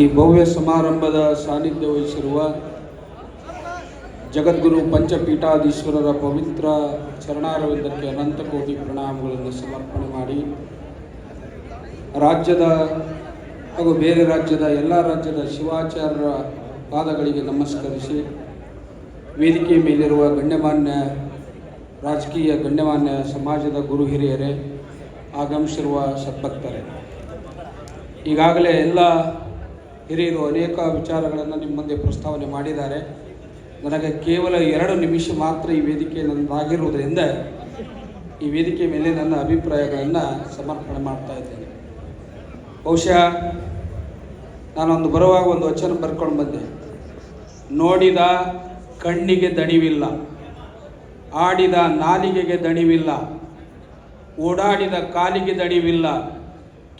ಈ ಭವ್ಯ ಸಮಾರಂಭದ ಸಾನ್ನಿಧ್ಯ ವಹಿಸಿರುವ ಜಗದ್ಗುರು ಪಂಚಪೀಠಾಧೀಶ್ವರರ ಪವಿತ್ರ ಚರಣಾರವಿಂದಕ್ಕೆ ಅನಂತ ಕೋಟಿ ಪ್ರಣಾಮಗಳನ್ನು ಸಮರ್ಪಣೆ ಮಾಡಿ, ರಾಜ್ಯದ ಹಾಗೂ ಬೇರೆ ರಾಜ್ಯದ ಎಲ್ಲ ರಾಜ್ಯದ ಶಿವಾಚಾರ್ಯರ ಪಾದಗಳಿಗೆ ನಮಸ್ಕರಿಸಿ, ವೇದಿಕೆ ಮೇಲಿರುವ ಗಣ್ಯಮಾನ್ಯ, ರಾಜಕೀಯ ಗಣ್ಯಮಾನ್ಯ ಸಮಾಜದ ಗುರು ಹಿರಿಯರೇ, ಆಗಮಿಸಿರುವ ಸದ್ಭಕ್ತರೇ, ಈಗಾಗಲೇ ಎಲ್ಲ ಹಿರಿಯರು ಅನೇಕ ವಿಚಾರಗಳನ್ನು ನಿಮ್ಮ ಮುಂದೆ ಪ್ರಸ್ತಾವನೆ ಮಾಡಿದ್ದಾರೆ. ನನಗೆ ಕೇವಲ ಎರಡು ನಿಮಿಷ ಮಾತ್ರ ಈ ವೇದಿಕೆ ನನ್ನದಾಗಿರುವುದರಿಂದ ಈ ವೇದಿಕೆ ಮೇಲೆ ನನ್ನ ಅಭಿಪ್ರಾಯಗಳನ್ನು ಸಮರ್ಪಣೆ ಮಾಡ್ತಾ ಇದ್ದೇನೆ. ಬಹುಶಃ ನಾನೊಂದು ಬರುವಾಗ ಒಂದು ವಚನ ಬರ್ಕೊಂಡು ಬಂದೆ. ನೋಡಿದ ಕಣ್ಣಿಗೆ ದಣಿವಿಲ್ಲ, ಆಡಿದ ನಾಲಿಗೆಗೆ ದಣಿವಿಲ್ಲ, ಓಡಾಡಿದ ಕಾಲಿಗೆ ದಣಿವಿಲ್ಲ,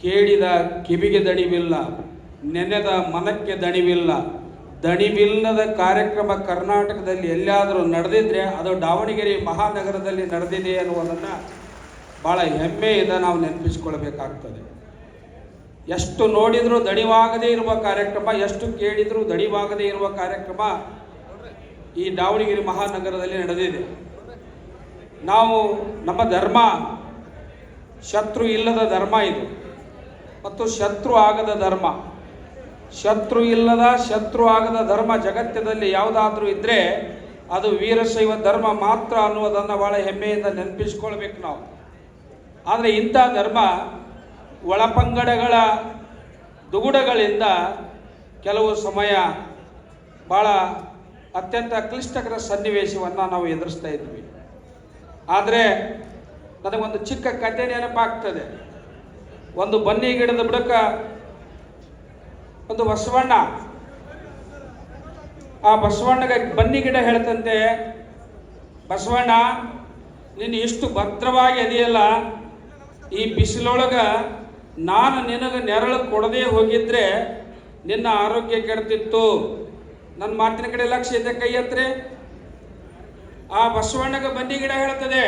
ಕೇಳಿದ ಕಿವಿಗೆ ದಣಿವಿಲ್ಲ ನೆನೆದ ಮನಕ್ಕೆ ದಣಿವಿಲ್ಲ. ದಣಿವಿಲ್ಲದ ಕಾರ್ಯಕ್ರಮ ಕರ್ನಾಟಕದಲ್ಲಿ ಎಲ್ಲಿಯಾದರೂ ನಡೆದಿದ್ರೆ ಅದು ದಾವಣಗೆರೆ ಮಹಾನಗರದಲ್ಲಿ ನಡೆದಿದೆ ಅನ್ನುವುದನ್ನು ಭಾಳ ಹೆಮ್ಮೆಯಿಂದ ನಾವು ನೆನಪಿಸಿಕೊಳ್ಬೇಕಾಗ್ತದೆ. ಎಷ್ಟು ನೋಡಿದರೂ ದಣಿವಾಗದೇ ಇರುವ ಕಾರ್ಯಕ್ರಮ, ಎಷ್ಟು ಕೇಳಿದರೂ ದಣಿವಾಗದೇ ಇರುವ ಕಾರ್ಯಕ್ರಮ ಈ ದಾವಣಗೆರೆ ಮಹಾನಗರದಲ್ಲಿ ನಡೆದಿದೆ. ನಾವು ನಮ್ಮ ಧರ್ಮ, ಶತ್ರು ಇಲ್ಲದ ಧರ್ಮ ಇದು. ಮತ್ತು ಶತ್ರು ಆಗದ ಧರ್ಮ. ಶತ್ರು ಇಲ್ಲದ ಶತ್ರು ಆಗದ ಧರ್ಮ ಜಗತ್ತಿನಲ್ಲಿ ಯಾವುದಾದ್ರೂ ಇದ್ದರೆ ಅದು ವೀರಶೈವ ಧರ್ಮ ಮಾತ್ರ ಅನ್ನುವುದನ್ನು ಭಾಳ ಹೆಮ್ಮೆಯಿಂದ ನೆನಪಿಸ್ಕೊಳ್ಬೇಕು ನಾವು. ಆದರೆ ಇಂಥ ಧರ್ಮ ಒಳಪಂಗಡಗಳ ದುಗುಡಗಳಿಂದ ಕೆಲವು ಸಮಯ ಭಾಳ ಅತ್ಯಂತ ಕ್ಲಿಷ್ಟಕರ ಸನ್ನಿವೇಶವನ್ನು ನಾವು ಎದುರಿಸ್ತಾ ಇದ್ವಿ. ಆದರೆ ನನಗೊಂದು ಚಿಕ್ಕ ಕಥೆ ನೆನಪಾಗ್ತದೆ. ಒಂದು ಬನ್ನಿ ಗಿಡದ ಬುಡಕ ಒಂದು ಬಸವಣ್ಣ. ಆ ಬಸವಣ್ಣಗೆ ಬನ್ನಿ ಗಿಡ ಹೇಳ್ತಂತೆ, ಬಸವಣ್ಣ, ನೀನು ಇಷ್ಟು ಭದ್ರವಾಗಿ ಅದೆಯಲ್ಲ, ಈ ಬಿಸಿಲೊಳಗೆ ನಾನು ನಿನಗೆ ನೆರಳು ಕೊಡದೇ ಹೋಗಿದ್ರೆ ನಿನ್ನ ಆರೋಗ್ಯ ಕೆಡ್ತಿತ್ತು. ನನ್ನ ಮಾತಿನ ಕಡೆ ಲಕ್ಷ ಇದೆ, ಕೈ ಹತ್ರ ಆ ಬಸವಣ್ಣಗೆ ಬನ್ನಿ ಗಿಡ ಹೇಳ್ತದೆ,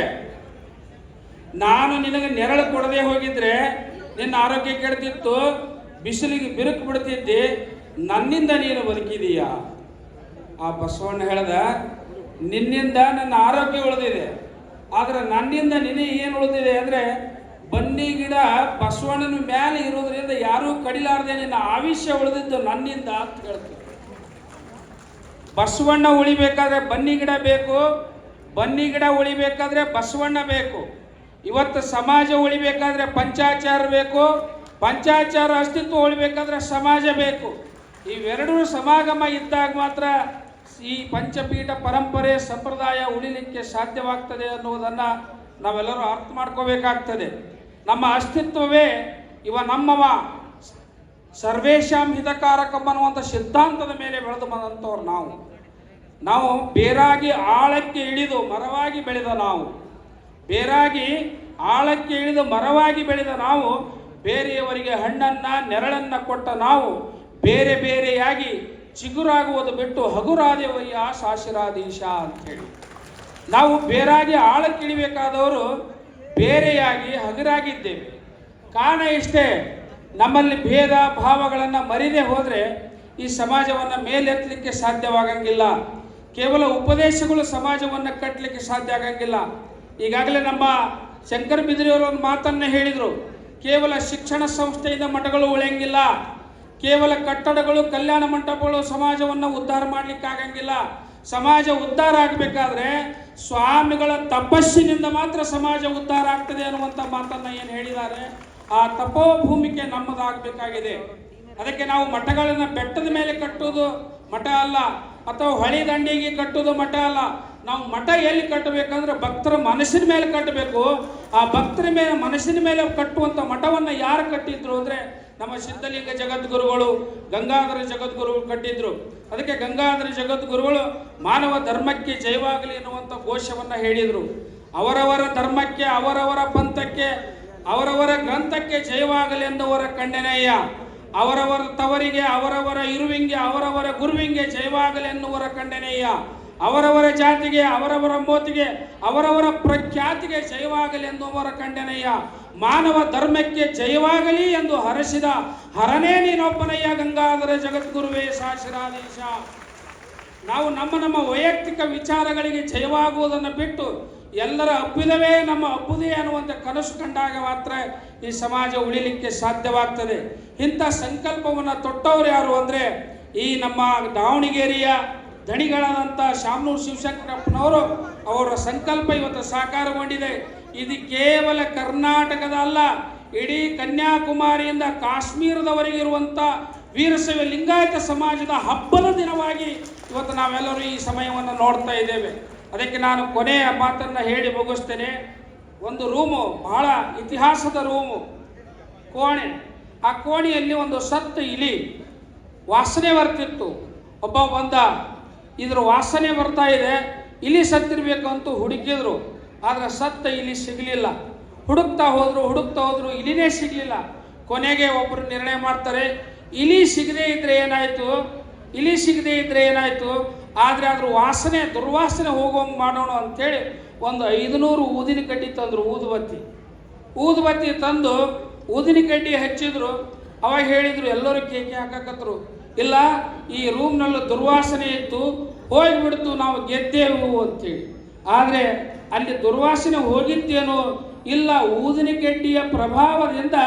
ನಾನು ನಿನಗೆ ನೆರಳು ಕೊಡದೆ ಹೋಗಿದ್ರೆ ನಿನ್ನ ಆರೋಗ್ಯ ಕೆಡ್ತಿತ್ತು ಬಿಸಿಲಿಗೆ ಬಿರುಕು ಬಿಡ್ತಿದ್ದೆ, ನನ್ನಿಂದ ನೀನು ಬದುಕಿದೀಯ? ಆ ಬಸವಣ್ಣ ಹೇಳ್ದ, ನಿನ್ನಿಂದ ನನ್ನ ಆರೋಗ್ಯ ಉಳಿದಿದೆ, ಆದರೆ ನನ್ನಿಂದ ನಿನಗೆ ಏನು ಉಳಿದಿದೆ ಅಂದರೆ, ಬನ್ನಿ ಗಿಡ ಬಸವಣ್ಣನ ಮೇಲೆ ಇರೋದ್ರಿಂದ ಯಾರೂ ಕಡಿಲಾರ್ದೆ ನಿನ್ನ ಆವಿಷ್ಯ ಉಳಿದಿದ್ದು ನನ್ನಿಂದ ಅಂತ ಹೇಳ್ತೀವಿ ಬಸವಣ್ಣ ಉಳಿಬೇಕಾದ್ರೆ ಬನ್ನಿ ಗಿಡ ಬೇಕು, ಬನ್ನಿ ಗಿಡ ಉಳಿಬೇಕಾದ್ರೆ ಬಸವಣ್ಣ ಬೇಕು. ಇವತ್ತು ಸಮಾಜ ಉಳಿಬೇಕಾದ್ರೆ ಪಂಚಾಚಾರ ಬೇಕು ಪಂಚಾಚಾರ ಅಸ್ತಿತ್ವ ಉಳಿಬೇಕಾದ್ರೆ ಸಮಾಜ ಬೇಕು. ಇವೆರಡೂ ಸಮಾಗಮ ಇದ್ದಾಗ ಮಾತ್ರ ಈ ಪಂಚಪೀಠ ಪರಂಪರೆ, ಸಂಪ್ರದಾಯ ಉಳಿಲಿಕ್ಕೆ ಸಾಧ್ಯವಾಗ್ತದೆ ಅನ್ನುವುದನ್ನು ನಾವೆಲ್ಲರೂ ಅರ್ಥ ಮಾಡ್ಕೋಬೇಕಾಗ್ತದೆ. ನಮ್ಮ ಅಸ್ತಿತ್ವವೇ ಇವ ನಮ್ಮವ ಸರ್ವೇಶಾಂ ಹಿತಕಾರಕಂ ಅನ್ನುವಂಥ ಸಿದ್ಧಾಂತದ ಮೇಲೆ ಬೆಳೆದು ಬಂದಂಥವ್ರು ನಾವು. ನಾವು ಬೇರಾಗಿ ಆಳಕ್ಕೆ ಇಳಿದು ಮರವಾಗಿ ಬೆಳೆದ ನಾವು. ಬೇರಾಗಿ ಆಳಕ್ಕೆ ಇಳಿದು ಮರವಾಗಿ ಬೆಳೆದ ನಾವು ಬೇರೆಯವರಿಗೆ ಹಣ್ಣನ್ನ, ನೆರಳನ್ನ ಕೊಟ್ಟ ನಾವು ಬೇರೆ ಬೇರೆಯಾಗಿ ಚಿಗುರಾಗುವುದು ಬಿಟ್ಟು ಹಗುರಾದೇವಯ್ಯ ಅಂತ ಹೇಳಿ ನಾವು ಬೇರಾಗಿ ಆಳಕ್ಕಿಳಿಬೇಕಾದವರು ಬೇರೆಯಾಗಿ ಹಗುರಾಗಿದ್ದೇವೆ. ಕಾರಣ ಇಷ್ಟೇ, ನಮ್ಮಲ್ಲಿ ಭೇದ ಭಾವಗಳನ್ನು ಮರಿದೇ ಹೋದರೆ ಈ ಸಮಾಜವನ್ನು ಮೇಲೆತ್ತಲಿಕ್ಕೆ ಸಾಧ್ಯವಾಗಂಗಿಲ್ಲ. ಕೇವಲ ಉಪದೇಶಗಳು ಸಮಾಜವನ್ನು ಕಟ್ಟಲಿಕ್ಕೆ ಸಾಧ್ಯ ಆಗಂಗಿಲ್ಲ. ಈಗಾಗಲೇ ನಮ್ಮ ಶಂಕರ ಬಿದ್ರಿಯವರು ಒಂದು ಮಾತನ್ನು ಹೇಳಿದರು. ಕೇವಲ ಶಿಕ್ಷಣ ಸಂಸ್ಥೆಯಿಂದ ಮಠಗಳು ಉಳಿಯಂಗಿಲ್ಲ. ಕೇವಲ ಕಟ್ಟಡಗಳು, ಕಲ್ಯಾಣ ಮಂಟಪಗಳು ಸಮಾಜವನ್ನು ಉದ್ಧಾರ ಮಾಡಲಿಕ್ಕೆ ಆಗಂಗಿಲ್ಲ. ಸಮಾಜ ಉದ್ಧಾರ ಆಗಬೇಕಾದ್ರೆ ಸ್ವಾಮಿಗಳ ತಪಸ್ಸಿನಿಂದ ಮಾತ್ರ ಸಮಾಜ ಉದ್ಧಾರ ಆಗ್ತದೆ ಅನ್ನುವಂಥ ಮಾತನ್ನು ಏನು ಹೇಳಿದ್ದಾರೆ? ಆ ತಪೋಭೂಮಿಕೆ ನಮ್ಮದಾಗಬೇಕಾಗಿದೆ. ಅದಕ್ಕೆ ನಾವು ಮಠಗಳನ್ನು ಬೆಟ್ಟದ ಮೇಲೆ ಕಟ್ಟುವುದು ಮಠ ಅಲ್ಲ, ಅಥವಾ ಹೊಳಿ ದಂಡಿಗೆ ಕಟ್ಟುವುದು ಮಠ ಅಲ್ಲ. ನಾವು ಮಠ ಎಲ್ಲಿ ಕಟ್ಟಬೇಕಂದ್ರೆ ಭಕ್ತರ ಮನಸ್ಸಿನ ಮೇಲೆ ಕಟ್ಟಬೇಕು. ಆ ಭಕ್ತರ ಮೇಲೆ ಮನಸ್ಸಿನ ಮೇಲೆ ಕಟ್ಟುವಂಥ ಮಠವನ್ನು ಯಾರು ಕಟ್ಟಿದ್ರು ಅಂದರೆ ನಮ್ಮ ಸಿದ್ಧಲಿಂಗ ಜಗದ್ಗುರುಗಳು, ಗಂಗಾಧರ ಜಗದ್ಗುರುಗಳು ಕಟ್ಟಿದ್ರು. ಅದಕ್ಕೆ ಗಂಗಾಧರ ಜಗದ್ಗುರುಗಳು ಮಾನವ ಧರ್ಮಕ್ಕೆ ಜಯವಾಗಲಿ ಎನ್ನುವಂಥ ಘೋಷವನ್ನು ಹೇಳಿದರು. ಅವರವರ ಧರ್ಮಕ್ಕೆ, ಅವರವರ ಪಂಥಕ್ಕೆ, ಅವರವರ ಗ್ರಂಥಕ್ಕೆ ಜಯವಾಗಲಿ ಎಂದವರ ಕಣ್ಣೆನಯ್ಯ. ಅವರವರ ತವರಿಗೆ, ಅವರವರ ಇರುವಿಂಗೆ, ಅವರವರ ಗುರುವಿಂಗೆ ಜಯವಾಗಲಿ ಎನ್ನುವರ ಕಂಡನೆಯ ಅವರವರ ಜಾತಿಗೆ, ಅವರವರ ಮೋತಿಗೆ, ಅವರವರ ಪ್ರಖ್ಯಾತಿಗೆ ಜಯವಾಗಲಿ ಅವರ ಖಂಡನಯ್ಯ ಮಾನವ ಧರ್ಮಕ್ಕೆ ಜಯವಾಗಲಿ ಎಂದು ಹರಸಿದ ಹರನೇ ನೀನೊಬ್ಬನಯ್ಯ ಗಂಗಾಧರ ಜಗದ್ಗುರುವೇ ಶಾಶಿರಾದೇಶ ನಾವು ನಮ್ಮ ನಮ್ಮ ವೈಯಕ್ತಿಕ ವಿಚಾರಗಳಿಗೆ ಜಯವಾಗುವುದನ್ನು ಬಿಟ್ಟು ಎಲ್ಲರ ಹಬ್ಬಿದವೇ ನಮ್ಮ ಅಪ್ಪುದೇ ಅನ್ನುವಂಥ ಕನಸು ಕಂಡಾಗ ಮಾತ್ರ ಈ ಸಮಾಜ ಉಳಿಲಿಕ್ಕೆ ಸಾಧ್ಯವಾಗ್ತದೆ. ಇಂಥ ಸಂಕಲ್ಪವನ್ನು ತೊಟ್ಟವರು ಯಾರು ಅಂದರೆ ಈ ನಮ್ಮ ದಾವಣಗೆರೆಯ ದಣಿಗಳಾದಂಥ ಶಾಮನೂರು ಶಿವಶಂಕರಪ್ಪನವರು ಅವರ ಸಂಕಲ್ಪ ಇವತ್ತು ಸಾಕಾರಗೊಂಡಿದೆ. ಇದು ಕೇವಲ ಕರ್ನಾಟಕದ ಅಲ್ಲ, ಇಡೀ ಕನ್ಯಾಕುಮಾರಿಯಿಂದ ಕಾಶ್ಮೀರದವರೆಗಿರುವಂಥ ವೀರಶೈವ ಲಿಂಗಾಯತ ಸಮಾಜದ ಹಬ್ಬದ ದಿನವಾಗಿ ಇವತ್ತು ನಾವೆಲ್ಲರೂ ಈ ಸಮಯವನ್ನು ನೋಡ್ತಾ ಇದ್ದೇವೆ. ಅದಕ್ಕೆ ನಾನು ಕೊನೆಯ ಮಾತನ್ನು ಹೇಳಿ ಮುಗಿಸ್ತೇನೆ. ಒಂದು ರೂಮು, ಬಹಳ ಇತಿಹಾಸದ ರೂಮು, ಕೋಣೆ. ಆ ಕೋಣೆಯಲ್ಲಿ ಒಂದು ಸತ್ತು ಇಲಿ ವಾಸನೆ ಬರ್ತಿತ್ತು. ಒಬ್ಬ ಬಂದ ಇದ್ರ ವಾಸನೆ ಬರ್ತಾ ಇದೆ. ಇಲಿ ಸತ್ತಿರ್ಬೇಕು ಅಂತ ಹುಡುಕಿದ್ರು. ಆದ್ರೆ ಸತ್ತ ಇಲಿ ಸಿಗಲಿಲ್ಲ. ಹುಡುಕ್ತಾ ಹೋದ್ರು ಹುಡುಕ್ತಾ ಹೋದ್ರು ಇಲಿನೇ ಸಿಗಲಿಲ್ಲ. ಕೊನೆಗೆ ಒಬ್ಬರು ನಿರ್ಣಯ ಮಾಡ್ತಾರೆ. ಇಲಿ ಸಿಗದೇ ಇದ್ರೆ ಏನಾಯ್ತು? ಇಲಿ ಸಿಗದೇ ಇದ್ರೆ ಏನಾಯ್ತು? ಆದ್ರೆ ಅದ್ರ ವಾಸನೆ, ದುರ್ವಾಸನೆ ಹೋಗೋಂಗೆ ಮಾಡೋಣ ಅಂತೇಳಿ ಒಂದು ಐದುನೂರು ಊದಿನ ಕಡ್ಡಿ ತಂದರು ಊದುಬತ್ತಿ. ಊದುಬತ್ತಿ ತಂದು ಊದಿನ ಕಡ್ಡಿ ಹಚ್ಚಿದ್ರು. ಅವಾಗ ಹೇಳಿದ್ರು, ಎಲ್ಲರೂ ಕೇಕೆ ಹಾಕಕತ್ರು. ಇಲ್ಲ, ಈ ರೂಮ್ನಲ್ಲಿ ದುರ್ವಾಸನೆ ಇತ್ತು, ಹೋಗಿಬಿಡ್ತು, ನಾವು ಗೆದ್ದೇವು ಅಂತೇಳಿ. ಆದರೆ ಅಲ್ಲಿ ದುರ್ವಾಸನೆ ಹೋಗಿತ್ತೇನೋ, ಇಲ್ಲ, ಊದಿನ ಕಡ್ಡಿಯ ಪ್ರಭಾವದಿಂದ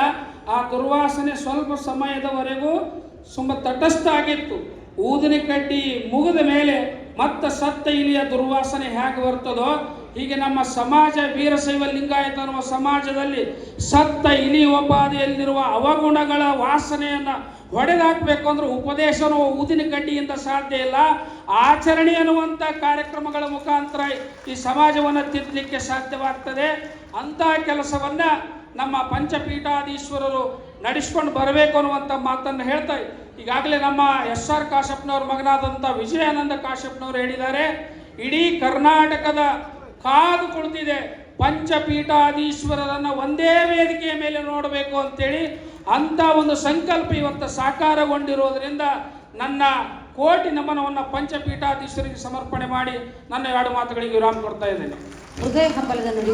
ಆ ದುರ್ವಾಸನೆ ಸ್ವಲ್ಪ ಸಮಯದವರೆಗೂ ಸುಮ್ಮ ತಟಸ್ಥ ಆಗಿತ್ತು ಊದಿನ ಮುಗಿದ ಮೇಲೆ ಮತ್ತೆ ಸತ್ತ ಇಲಿಯ ದುರ್ವಾಸನೆ ಹೇಗೆ ಬರ್ತದೋ ಹೀಗೆ ನಮ್ಮ ಸಮಾಜ ವೀರಶೈವ ಲಿಂಗಾಯತ ಅನ್ನುವ ಸಮಾಜದಲ್ಲಿ ಸತ್ತ ಇಲಿ ಉಪಾದಿಯಲ್ಲಿರುವ ಅವಗುಣಗಳ ವಾಸನೆಯನ್ನು ಹೊಡೆದಾಕಬೇಕು ಅಂದ್ರೆ ಉಪದೇಶ ಅನ್ನುವ ಊದಿನ ಕಡ್ಡಿಯಿಂದ ಸಾಧ್ಯ ಇಲ್ಲ. ಆಚರಣೆ ಅನ್ನುವಂಥ ಕಾರ್ಯಕ್ರಮಗಳ ಮುಖಾಂತರ ಈ ಸಮಾಜವನ್ನು ತಿದ್ದಲಿಕ್ಕೆ ಸಾಧ್ಯವಾಗ್ತದೆ. ಅಂತಹ ಕೆಲಸವನ್ನ ನಮ್ಮ ಪಂಚಪೀಠಾಧೀಶ್ವರರು ನಡೆಸ್ಕೊಂಡು ಬರಬೇಕು ಅನ್ನುವಂಥ ಮಾತನ್ನು ಹೇಳ್ತಾ ಈಗಾಗಲೇ ನಮ್ಮ ಎಸ್ ಆರ್ ಕಾಶಪ್ಪನವ್ರ ಮಗನಾದಂಥ ವಿಜಯಾನಂದ ಕಾಶಪ್ಪನವರು ಹೇಳಿದ್ದಾರೆ, ಇಡೀ ಕರ್ನಾಟಕದ ಕಾದು ಕುಳಿತಿದೆ. ಪಂಚಪೀಠಾಧೀಶ್ವರರನ್ನ ಒಂದೇ ವೇದಿಕೆಯ ಮೇಲೆ ನೋಡಬೇಕು ಅಂತೇಳಿ ಅಂತ ಒಂದು ಸಂಕಲ್ಪ ಇವತ್ತು ಸಾಕಾರಗೊಂಡಿರೋದ್ರಿಂದ ನನ್ನ ಕೋಟಿ ನಮನವನ್ನು ಪಂಚಪೀಠಾಧೀಶ್ವರಿಗೆ ಸಮರ್ಪಣೆ ಮಾಡಿ ನನ್ನ ಎರಡು ಮಾತುಗಳಿಗೆ ವಿರಾಮ ಕೊಡ್ತಾ ಇದ್ದೇನೆ. ಹೃದಯ ಹಂಬಲದ